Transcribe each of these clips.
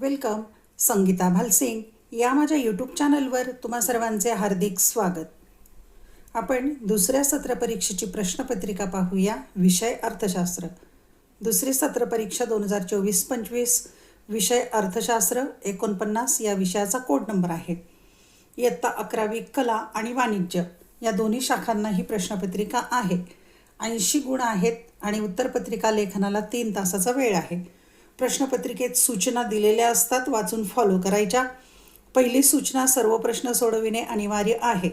Welcome Sangeeta Bhalsingh या माझ्या YouTube चॅनलवर तुम्हा सर्वांचे हार्दिक स्वागत. आपण दुसऱ्या सत्र परीक्षेची प्रश्नपत्रिका पाहूया विषय अर्थशास्त्र. दुसरी सत्र परीक्षा दोन हजार चोवीस पंचवीस विषय अर्थशास्त्र एकोणपन्नास या विषयाचा कोड नंबर आहे. इयत्ता अकरावी कला आणि वाणिज्य या दोन्ही शाखांना ही प्रश्नपत्रिका आहे. ऐंशी गुण आहेत आणि उत्तरपत्रिका लेखनाला तीन तासाचा वेळ आहे. प्रश्नपत्रिकेत सूचना दिलेल्या असतात वाचून फॉलो करायच्या. पहिली सूचना सर्व प्रश्न सोडविणे अनिवार्य आहे.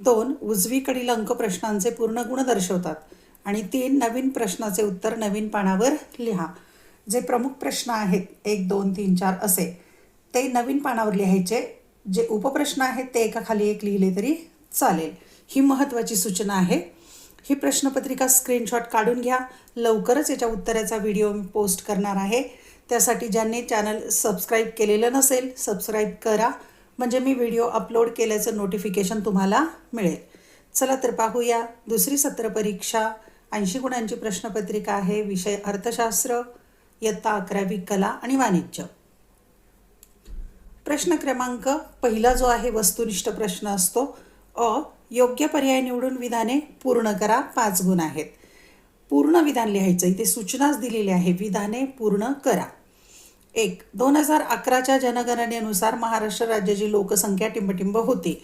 दोन उजवीकडील अंक प्रश्नांचे पूर्ण गुण दर्शवतात. आणि तीन नवीन प्रश्नाचे उत्तर नवीन पानावर लिहा. जे प्रमुख प्रश्न आहेत एक दोन तीन चार असे ते नवीन पानावर लिहायचे. जे उपप्रश्न आहेत ते एकाखाली एक लिहिले तरी चालेल. ही महत्त्वाची सूचना आहे. ही प्रश्नपत्रिका स्क्रीनशॉट काढून घ्या. लवकरच याच्या उत्तराचा व्हिडिओ मी पोस्ट करणार आहे. त्यासाठी ज्यांनी चॅनल सबस्क्राईब केलेलं नसेल सबस्क्राईब करा. म्हणजे मी व्हिडिओ अपलोड केल्याचं नोटिफिकेशन तुम्हाला मिळेल. चला तर पाहूया दुसरी सत्र परीक्षा. ऐंशी गुणांची प्रश्नपत्रिका आहे. विषय अर्थशास्त्र इयत्ता अकरावी कला आणि वाणिज्य. प्रश्न क्रमांक पहिला जो आहे वस्तुनिष्ठ प्रश्न असतो. अ योग्य पर्याय निवडून विधाने पूर्ण करा पाच गुण आहेत. पूर्ण विधान लिहायचं इथे सूचनाच दिलेली आहे विधाने पूर्ण करा. एक दोन हजार अकराच्या जनगणनेनुसार महाराष्ट्र राज्याची लोकसंख्या टिंबटिंब होती.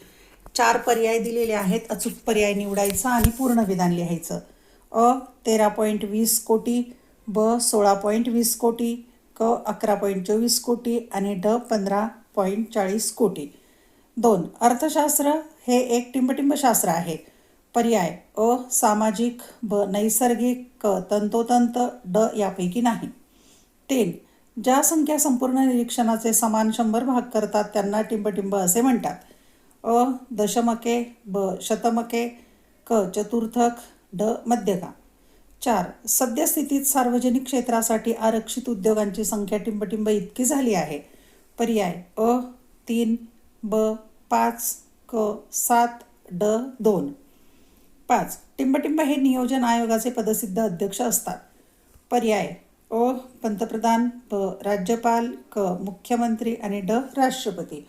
चार पर्याय दिलेले आहेत अचूक पर्याय निवडायचा आणि पूर्ण विधान लिहायचं. अ तेरा पॉईंट वीस कोटी ब सोळा पॉईंट वीस कोटी क अकरा पॉईंट चोवीस कोटी आणि ड पंधरा पॉईंट चाळीस कोटी. दोन. अर्थशास्त्र हे एक टिंबटिंबशास्त्र आहे. पर्याय. अ सामाजिक ब नैसर्गिक क तंतोतंत ड यापैकी नाही. तीन. ज्या संख्या संपूर्ण निरीक्षणाचे समान शंभर भाग करतात त्यांना टिंबटिंब असे म्हणतात. अ दशमके ब शतमके क चतुर्थक ड मध्यका. चार. सद्यस्थितीत सार्वजनिक क्षेत्रासाठी आरक्षित उद्योगांची संख्या टिंबटिंब इतकी झाली आहे. पर्याय. अ तीन. ब पाच क सात ड दोन. पाच. टिंबटिंब हे नियोजन आयोगाचे पदसिद्ध अध्यक्ष असतात. पर्याय. ओ पंतप्रधान ब राज्यपाल क मुख्यमंत्री आणि ड राष्ट्रपती.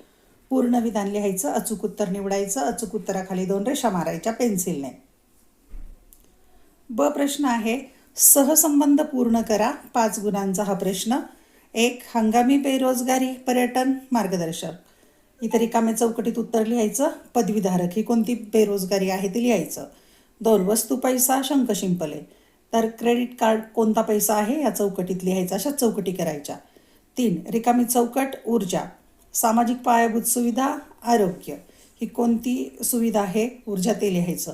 पूर्ण विधान लिहायचं अचूक उत्तर निवडायचं अचूक उत्तराखाली दोन रेषा मारायच्या पेन्सिलने. ब प्रश्न आहे सहसंबंध पूर्ण करा पाच गुणांचा हा प्रश्न. एक हंगामी बेरोजगारी पर्यटन मार्गदर्शक. इथं रिकाम्या चौकटीत उत्तर लिहायचं पदवीधारक ही कोणती बेरोजगारी आहे ती लिहायचं. दोन वस्तू पैसा शंख शिंपले. तर क्रेडिट कार्ड कोणता पैसा आहे या चौकटीत लिहायचा अशा चौकटी करायच्या. तीन रिकामी चौकट ऊर्जा. सामाजिक पायाभूत सुविधा आरोग्य. ही कोणती सुविधा आहे? ऊर्जा ते लिहायचं.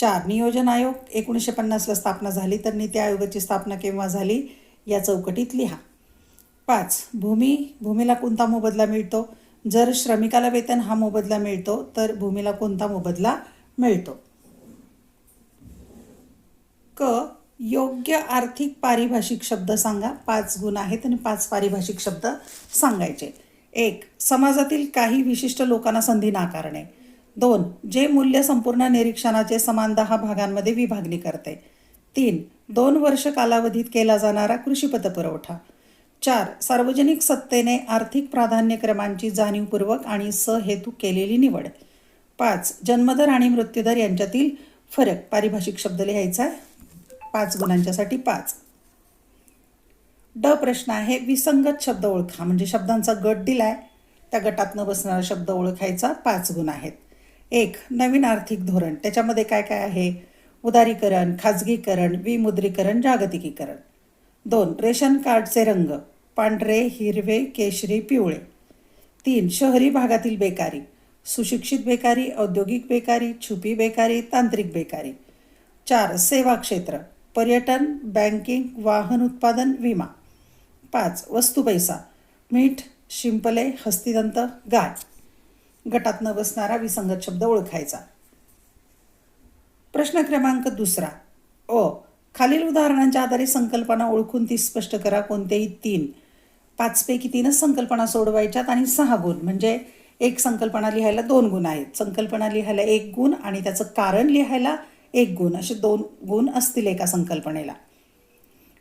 चार नियोजन आयोग. एकोणीसशे पन्नासला स्थापना झाली तर नीती आयोगाची स्थापना केव्हा झाली? या चौकटीत लिहा. पाच भूमी. भूमीला कोणता मोबदला मिळतो? जर श्रमिकाला वेतन हा मोबदला मिळतो तर भूमीला कोणता मोबदला मिळतो? क. योग्य आर्थिक पारिभाषिक शब्द सांगा. पाच गुण आहेत आणि पाच पारिभाषिक शब्द सांगायचे. एक समाजातील काही विशिष्ट लोकांना संधी नाकारणे. दोन जे मूल्य संपूर्ण निरीक्षणाचे समान दहा भागांमध्ये विभागणी करते. तीन दोन वर्ष कालावधीत केला जाणारा कृषी पतपुरवठा चार सार्वजनिक सत्तेने आर्थिक प्राधान्यक्रमांची जाणीवपूर्वक आणि सहेतू केलेली निवड. पाच जन्मदर आणि मृत्यूदर यांच्यातील फरक पारिभाषिक शब्द लिहायचा आहे. पाच गुणांच्यासाठी पाच. ड प्रश्न आहे विसंगत शब्द ओळखा म्हणजे शब्दांचा गट दिलाय त्या गटात न बसणारा शब्द ओळखायचा पाच गुण आहेत. एक नवीन आर्थिक धोरण त्याच्यामध्ये काय काय आहे? उदारीकरण खाजगीकरण विमुद्रीकरण जागतिकीकरण. दोन रेशन कार्डचे रंग. पांढरे हिरवे केशरी पिवळे. तीन शहरी भागातील बेकारी. सुशिक्षित बेकारी औद्योगिक बेकारी छुपी बेकारी तांत्रिक बेकारी. चार सेवा क्षेत्र. पर्यटन बँकिंग वाहन उत्पादन विमा. पाच वस्तू पैसा. मीठ शिंपले हस्तिदंत गाय. गटात न बसणारा विसंगत शब्द ओळखायचा. प्रश्न क्रमांक दुसरा. ओ खालील उदाहरणांच्या आधारे संकल्पना ओळखून ती स्पष्ट करा. कोणतेही तीन. पाचपैकी तीनच संकल्पना सोडवायच्यात आणि सहा गुण. म्हणजे एक संकल्पना लिहायला दोन गुण आहेत. संकल्पना लिहायला एक गुण आणि त्याचं कारण लिहायला एक गुण. असे दोन गुण असतील एका संकल्पनेला.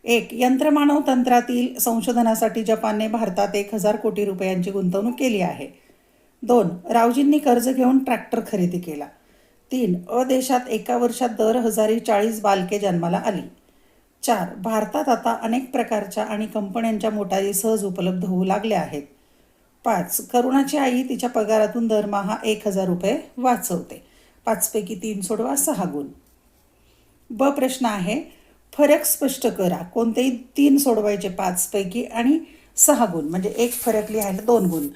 एक यंत्रमानव तंत्रातील संशोधनासाठी जपानने भारतात एक हजार कोटी रुपयांची गुंतवणूक केली आहे. दोन रावजींनी कर्ज घेऊन ट्रॅक्टर खरेदी केला. तीन अदेशात एका वर्षात दर हजारी चाळीस बालके जन्माला आली. चार भारतात आता अनेक प्रकारच्या आणि कंपन्यांच्या मोटारी सहज उपलब्ध होऊ लागल्या आहेत. पाच करुणाची आई तिच्या पगारातून दरमहा एक हजार रुपये वाचवते. पाचपैकी तीन सोडवा सहा गुण. ब प्रश्न आहे फरक स्पष्ट करा. कोणतेही तीन सोडवायचे पाचपैकी आणि सहा गुण. म्हणजे एक फरक लिहायला दोन गुण.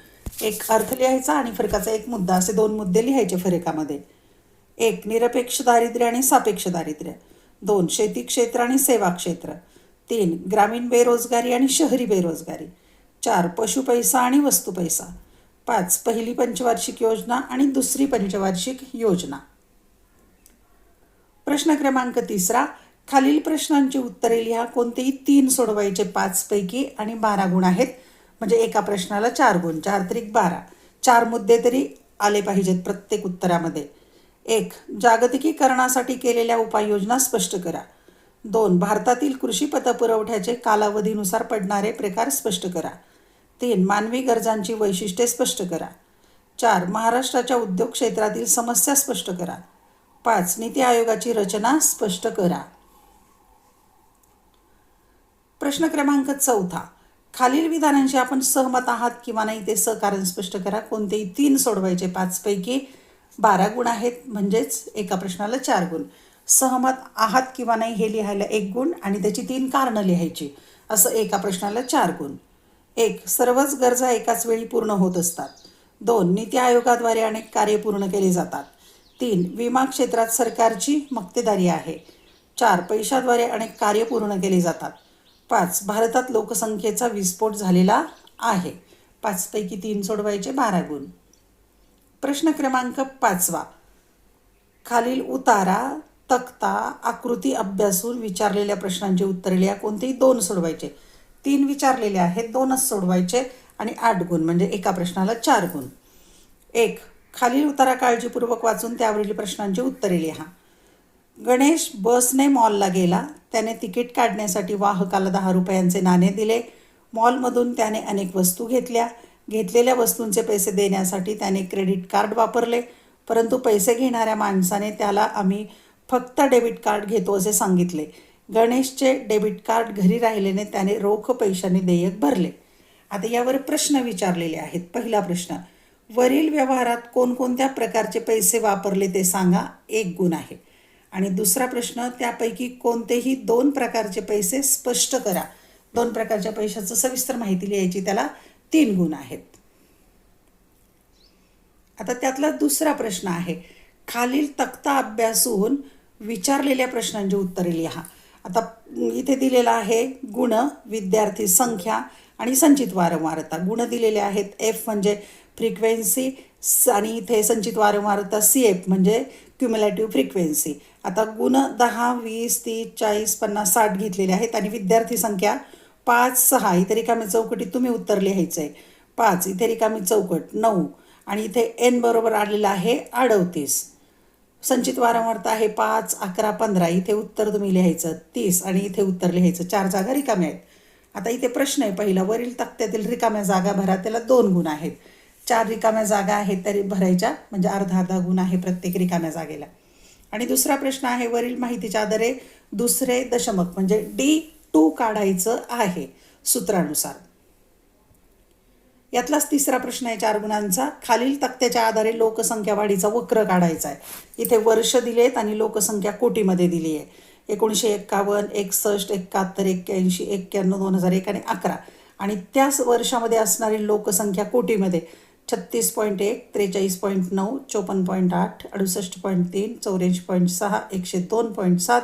एक अर्थ लिहायचा आणि फरकाचा एक मुद्दा. असे दोन मुद्दे लिहायचे फरकामध्ये. एक निरपेक्ष दारिद्र्य आणि सापेक्ष दारिद्र्य. दोन शेती क्षेत्र आणि सेवा क्षेत्र. तीन ग्रामीण बेरोजगारी आणि शहरी बेरोजगारी. चार पशु पैसा आणि वस्तू पैसा. पाच पहिली पंचवार्षिक योजना आणि दुसरी पंचवार्षिक योजना. प्रश्न क्रमांक तिसरा खालील प्रश्नांची उत्तरे लिहा. कोणतेही तीन सोडवायचे पाचपैकी आणि बारा गुण आहेत. म्हणजे एका प्रश्नाला चार गुण चार त्रिक बारा. चार मुद्दे तरी आले पाहिजेत प्रत्येक उत्तरामध्ये. एक जागतिकीकरणासाठी केलेल्या उपाययोजना स्पष्ट करा. दोन भारतातील कृषी पतपुरवठ्याचे कालावधीनुसार पडणारे प्रकार स्पष्ट करा. तीन मानवी गरजांची वैशिष्ट्ये स्पष्ट करा. चार महाराष्ट्राच्या उद्योग क्षेत्रातील समस्या स्पष्ट करा. पाच नीती आयोगाची रचना स्पष्ट करा. प्रश्न क्रमांक चौथा. खालील विधानांशी आपण सहमत आहात किंवा नाही ते सहकारण स्पष्ट करा. कोणतेही तीन सोडवायचे पाचपैकी बारा गुण आहेत म्हणजेच एका प्रश्नाला चार गुण. सहमत आहात किंवा नाही हे लिहायला एक गुण आणि त्याची तीन कारणं लिहायची असं एका प्रश्नाला चार गुण. एक सर्वच गरजा एकाच वेळी पूर्ण होत असतात. दोन नीती आयोगाद्वारे अनेक कार्य पूर्ण केली जातात. तीन विमा क्षेत्रात सरकारची मक्तेदारी आहे. चार पैशाद्वारे अनेक कार्य पूर्ण केली जातात. पाच भारतात लोकसंख्येचा विस्फोट झालेला आहे. पाचपैकी तीन सोडवायचे बारा गुण. प्रश्न क्रमांक पाचवा. खालील उतारा तक्ता आकृती अभ्यासून विचारलेल्या प्रश्नांची उत्तरे लिहा. कोणतेही दोन सोडवायचे. तीन विचारलेले आहेत दोनच सोडवायचे आणि आठ गुण म्हणजे एका प्रश्नाला चार गुण. एक खालील उतारा काळजीपूर्वक वाचून त्यावरील प्रश्नांची उत्तरे लिहा. गणेश बसने मॉलला गेला. त्याने तिकीट काढण्यासाठी वाहकाला दहा रुपयांचे नाणे दिले. मॉलमधून त्याने अनेक वस्तू घेतल्या. घेतलेल्या वस्तूंचे पैसे देण्यासाठी त्याने क्रेडिट कार्ड वापरले. परंतु पैसे घेणाऱ्या माणसाने त्याला आम्ही फक्त डेबिट कार्ड घेतो असे सांगितले. गणेशचे डेबिट कार्ड घरी राहिल्याने त्याने रोख पैशाने देयक भरले. आता यावर प्रश्न विचारलेले आहेत. पहिला प्रश्न वरील व्यवहारात कोणकोणत्या प्रकारचे पैसे वापरले ते सांगा एक गुण आहे. आणि दुसरा प्रश्न त्यापैकी कोणतेही दोन प्रकारचे पैसे स्पष्ट करा. दोन प्रकारच्या पैशाचं सविस्तर माहिती लिहायची त्याला. तीन गुण आहेत. आता त्यातला दुसरा प्रश्न आहे. खालील तक्ता अभ्यासून विचारलेल्या प्रश्नांची उत्तरे लिहा. आता इथे दिलेला आहे गुण विद्यार्थी संख्या आणि संचित वारंवारता. गुण दिलेले आहेत एफ म्हणजे फ्रिक्वेन्सी आणि इथे संचित वारंवारता सी एफ म्हणजे क्युम्युलेटिव्ह फ्रिक्वेन्सी आता गुण दहा वीस तीस चाळीस पन्नास साठ घेतलेले आहेत आणि विद्यार्थी संख्या पाच सहा इथे रिकामी चौकटीत तुम्ही उत्तर लिहायचं आहे पाच इथे रिकामी चौकट नऊ आणि इथे एन बरोबर आलेलं आहे अडवतीस संचित वारंवारता आहे पाच अकरा पंधरा इथे उत्तर तुम्ही लिहायचं तीस आणि इथे उत्तर लिहायचं चार जागा रिकाम्या आहेत. आता इथे प्रश्न आहे पहिला वरील तक्त्यातील रिकाम्या जागा भरा त्याला दोन गुण आहेत. चार रिकाम्या जागा आहेत तरी भरायच्या म्हणजे अर्धा अर्धा गुण आहे प्रत्येक रिकाम्या जागेला. आणि दुसरा प्रश्न आहे वरील माहितीच्या आधारे दुसरे दशमक म्हणजे डी टू काढायचं आहे सूत्रानुसार. यातलाच तिसरा प्रश्न आहे चार गुणांचा. खालील तक्त्याच्या आधारे लोकसंख्या वाढीचा वक्र काढायचा आहे. इथे वर्ष दिलेत आणि लोकसंख्या कोटीमध्ये दिली आहे. एकोणीसशे एक्कावन्न एकसष्ट एकाहत्तर एक्क्याऐंशी एक्क्याण्णव दोन हजार एक आणि अकरा. आणि त्याच वर्षामध्ये असणारी लोकसंख्या कोटीमध्ये छत्तीस पॉईंट एक त्रेचाळीस पॉईंट नऊ चोपन्न पॉईंट आठ अडुसष्ट पॉईंट तीन चौऱ्याऐंशी पॉईंट सहा एकशे दोन पॉईंट सात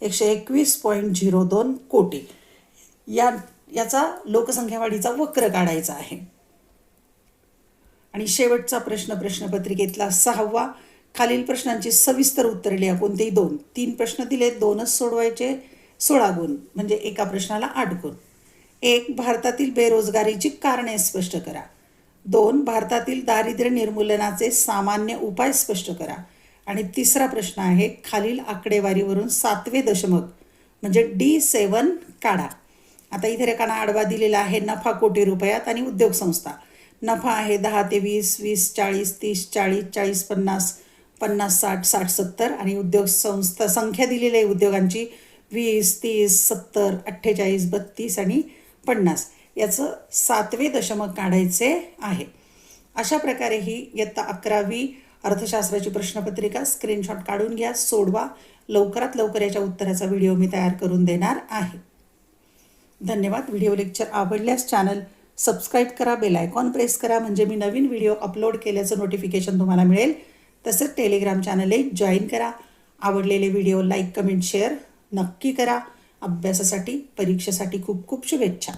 एकशे एकवीस पॉईंट झिरो दोन कोटी. या याचा लोकसंख्या वाढीचा वक्र काढायचा आहे. आणि शेवटचा प्रश्न प्रश्नपत्रिकेतला सहावा. खालील प्रश्नांची सविस्तर उत्तरे लिहा कोणतेही दोन. तीन प्रश्न दिले दोनच सोडवायचे सोळा गुण. म्हणजे एका प्रश्नाला आठ गुण. एक भारतातील बेरोजगारीची कारणे स्पष्ट करा. दोन भारतातील दारिद्र्य निर्मूलनाचे सामान्य उपाय स्पष्ट करा. आणि तिसरा प्रश्न आहे खालील आकडेवारीवरून सातवे दशमक म्हणजे डी सेवन काढा. आता इथे रेखाना आडवा दिलेला आहे नफा कोटी रुपयात आणि उद्योग संस्था. नफा आहे दहा ते वीस वीस चाळीस तीस चाळीस चाळीस पन्नास पन्नास साठ साठ सत्तर आणि उद्योग संस्था संख्या दिलेली आहे उद्योगांची वीस तीस सत्तर अठ्ठेचाळीस बत्तीस आणि पन्नास. याचं सातवे दशमक काढायचे आहे. अशा प्रकारे ही इयत्ता अकरावी अर्थशास्त्राची प्रश्नपत्रिका स्क्रीनशॉट काढून घ्या सोडवा. लवकरात लवकर याच्या उत्तराचा व्हिडिओ मी तयार करून देणार आहे. धन्यवाद. व्हिडिओ लेक्चर आवडल्यास चॅनल सबस्क्राईब करा बेल आयकॉन प्रेस करा म्हणजे मी नवीन व्हिडिओ अपलोड केल्याचं नोटिफिकेशन तुम्हाला मिळेल. तसंच टेलिग्राम चॅनलही जॉईन करा. आवडलेले व्हिडिओ लाईक कमेंट शेअर नक्की करा. अभ्यासासाठी परीक्षेसाठी खूप खूप शुभेच्छा.